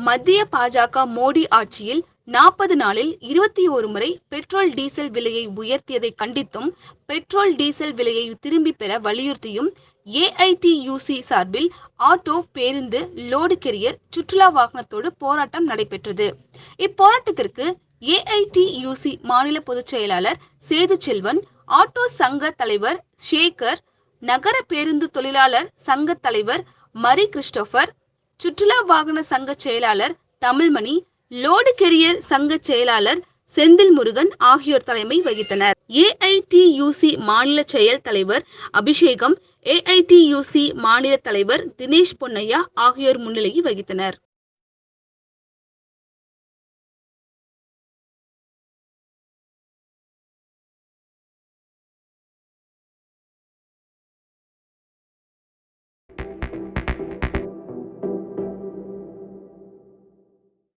மத்திய பாஜக மோடி ஆட்சியில் நாற்பது நாளில் இருபத்தி ஒரு முறை பெட்ரோல் டீசல் விலையை உயர்த்தியதை கண்டித்தும் பெட்ரோல் டீசல் விலையை திரும்பி பெற வலியுறுத்தியும் ஏஐடியூசி சார்பில் ஆட்டோ பேருந்து லோடு கெரியர் சுற்றுலா வாகனத்தோடு போராட்டம் நடைபெற்றது. இப்போராட்டத்திற்கு ஏஐடியூசி மாநில பொதுச் செயலாளர் சேது செல்வன் ஆட்டோ சங்க தலைவர் ஷேகர் நகர பேருந்து தொழிலாளர் சங்க தலைவர் மரி கிறிஸ்டோபர் சுற்றுலா வாகன சங்க செயலாளர் தமிழ்மணி லோடு கெரியர் சங்க செயலாளர் செந்தில் முருகன் ஆகியோர் தலைமை வகித்தனர். ஏஐடியூசி மாநில செயல் தலைவர் அபிஷேகம் ஏஐடியூசி மாநில தலைவர் தினேஷ் பொன்னையா ஆகியோர் முன்னிலை வகித்தனர்.